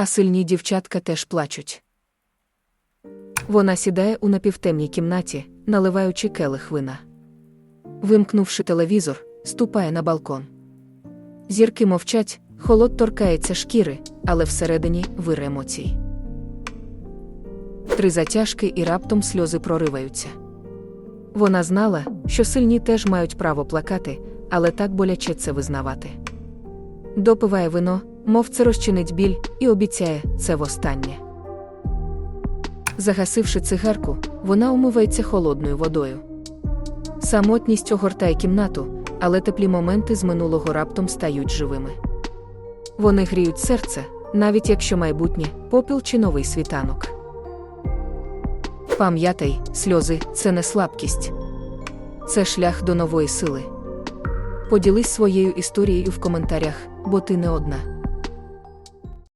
А сильні дівчатка теж плачуть. Вона сідає у напівтемній кімнаті, наливаючи келих вина. Вимкнувши телевізор, ступає на балкон. Зірки мовчать, холод торкається шкіри, але всередині вир емоцій. Три затяжки і раптом сльози прориваються. Вона знала, що сильні теж мають право плакати, але так боляче це визнавати. Допиває вино, мов це розчинить біль, і обіцяє це востаннє. Загасивши цигарку, вона умивається холодною водою. Самотність огортає кімнату, але теплі моменти з минулого раптом стають живими. Вони гріють серце, навіть якщо майбутнє попіл чи новий світанок. Пам'ятай, сльози це не слабкість, це шлях до нової сили. Поділись своєю історією в коментарях, бо ти не одна.